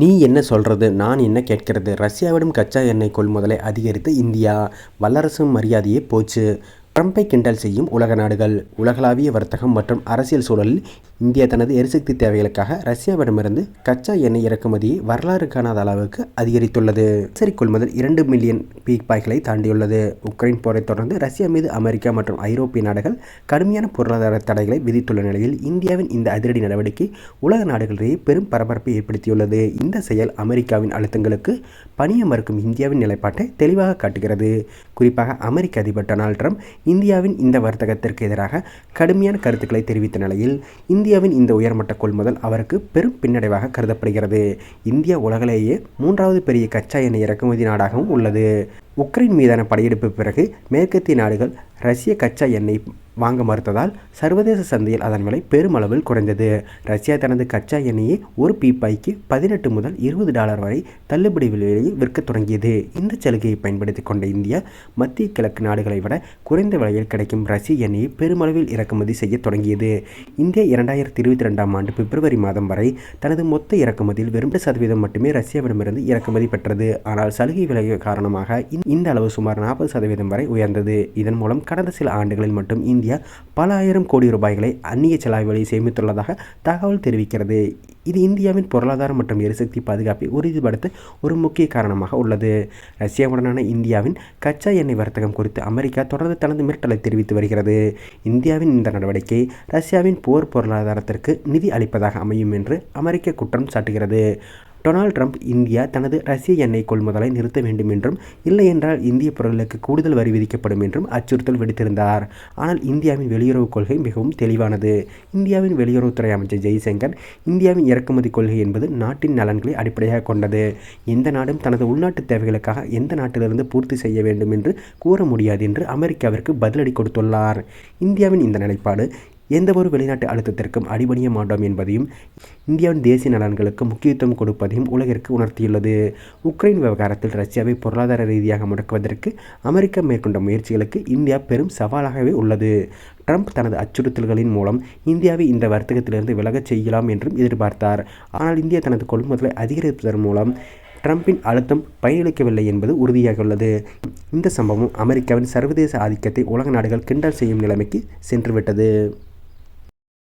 நீ என்ன சொல்கிறது நான் என்ன கேட்கிறது? ரஷ்யாவிடம் கச்சா எண்ணெய் கொள்முதலை அதிகரித்த இந்தியா வல்லரசு மரியாதையே போச்சு. ட்ரம்பை கிண்டல் செய்யும் உலக நாடுகள். உலகளாவிய வர்த்தகம் மற்றும் அரசியல் சூழலில் இந்தியா தனது எரிசக்தி தேவைகளுக்காக ரஷ்யாவிடமிருந்து கச்சா எண்ணெய் இறக்குமதியை வரலாறு காணாத அளவுக்கு அதிகரித்துள்ளது. சரி கொள்முதல் இரண்டு மில்லியன் பீக்பாய்களை தாண்டியுள்ளது. உக்ரைன் போரை தொடர்ந்து ரஷ்யா மீது அமெரிக்கா மற்றும் ஐரோப்பிய நாடுகள் கடுமையான பொருளாதார தடைகளை விதித்துள்ள நிலையில் இந்தியாவின் இந்த அதிரடி நடவடிக்கை உலக நாடுகளிடையே பெரும் பரபரப்பை ஏற்படுத்தியுள்ளது. இந்த செயல் அமெரிக்காவின் அழுத்தங்களுக்கு பணிய மறுக்கும் இந்தியாவின் நிலைப்பாட்டை தெளிவாக காட்டுகிறது. குறிப்பாக அமெரிக்க அதிபர் டொனால்ட் ட்ரம்ப் இந்தியாவின் இந்த வர்த்தகத்திற்கு எதிராக கடுமையான கருத்துக்களை தெரிவித்த நிலையில் இந்தியாவின் இந்த உயர்மட்ட கொள்முதல் அவருக்கு பெரும் பின்னடைவாக கருதப்படுகிறது. இந்தியா உலகிலேயே மூன்றாவது பெரிய கச்சா எண்ணெய் இறக்குமதி நாடாகவும் உள்ளது. உக்ரைன் மீதான படையெடுப்பு பிறகு மேற்கத்திய நாடுகள் ரஷ்ய கச்சா எண்ணெய் வாங்க மறுத்ததால் சர்வதேச சந்தையில் அதன் விலை பெருமளவில் குறைந்தது. ரஷ்யா தனது கச்சா எண்ணெயை ஒரு பீப்பாய்க்கு பதினெட்டு முதல் இருபது டாலர் வரை தள்ளுபடி விலையில் விற்க தொடங்கியது. இந்த சலுகையை பயன்படுத்தி கொண்ட இந்தியா மத்திய கிழக்கு நாடுகளை விட குறைந்த விலையில் கிடைக்கும் ரஷ்ய எண்ணெயை பெருமளவில் இறக்குமதி செய்ய தொடங்கியது. இந்தியா இரண்டாயிரத்தி இருபத்தி ரெண்டாம் ஆண்டு பிப்ரவரி மாதம் வரை தனது மொத்த இறக்குமதியில் வெறும் சதவீதம் மட்டுமே ரஷ்யாவிடமிருந்து இறக்குமதி பெற்றது. ஆனால் சலுகை விலை காரணமாக இந்த அளவு சுமார் நாற்பது சதவீதம் வரை உயர்ந்தது. இதன் மூலம் கடந்த சில ஆண்டுகளில் மட்டும் இந்தியா பல ஆயிரம் கோடி ரூபாய்களை அந்நிய செலாவணி சேமித்துள்ளதாக தகவல் தெரிவிக்கிறது. இது இந்தியாவின் பொருளாதாரம் மற்றும் எரிசக்தி பாதுகாப்பை உறுதிப்படுத்த ஒரு முக்கிய காரணமாக உள்ளது. ரஷ்யாவுடனான இந்தியாவின் கச்சா எண்ணெய் வர்த்தகம் குறித்து அமெரிக்கா தொடர்ந்து தனது மிரட்டலை தெரிவித்து வருகிறது. இந்தியாவின் இந்த நடவடிக்கை ரஷ்யாவின் போர் பொருளாதாரத்திற்கு நிதி அளிப்பதாக அமையும் என்று அமெரிக்க குற்றம் சாட்டுகிறது. டொனால்ட் ட்ரம்ப் இந்தியா தனது ரஷ்ய எண்ணெய் கொள்முதலை நிறுத்த வேண்டும் என்றும் இல்லை என்றால் இந்திய பொருளுக்கு கூடுதல் வரி விதிக்கப்படும் என்றும் அச்சுறுத்தல் விடுத்திருந்தார். ஆனால் இந்தியாவின் வெளியுறவு கொள்கை மிகவும் தெளிவானது. இந்தியாவின் வெளியுறவுத்துறை அமைச்சர் ஜெய்சங்கர் இந்தியாவின் இறக்குமதி கொள்கை என்பது நாட்டின் நலன்களை அடிப்படையாக கொண்டது. எந்த நாடும் தனது உள்நாட்டு தேவைகளுக்காக எந்த நாட்டிலிருந்து பூர்த்தி செய்ய வேண்டும் என்று கூற முடியாது என்று அமெரிக்காவிற்கு பதிலடி கொடுத்துள்ளார். இந்தியாவின் இந்த நிலைப்பாடு எந்தவொரு வெளிநாட்டு அழுத்தத்திற்கும் அடிபணிய மாட்டோம் என்பதையும் இந்தியாவின் தேசிய நலன்களுக்கு முக்கியத்துவம் கொடுப்பதையும் உலகிற்கு உணர்த்தியுள்ளது. உக்ரைன் விவகாரத்தில் ரஷ்யாவை பொருளாதார ரீதியாக முடக்குவதற்கு அமெரிக்கா மேற்கொண்ட முயற்சிகளுக்கு இந்தியா பெரும் சவாலாகவே உள்ளது. ட்ரம்ப் தனது அச்சுறுத்தல்களின் மூலம் இந்தியாவை இந்த வர்த்தகத்திலிருந்து விலகச் செய்யலாம் என்றும் எதிர்பார்த்தார். ஆனால் இந்தியா தனது கொள்முதலை அதிகரிப்பதன் மூலம் ட்ரம்பின் அழுத்தம் பயனளிக்கவில்லை என்பது உறுதியாக உள்ளது இந்த சம்பவம் அமெரிக்காவின் சர்வதேச ஆதிக்கத்தை உலக நாடுகள் கிண்டல் செய்யும் நிலைமைக்கு சென்றுவிட்டது.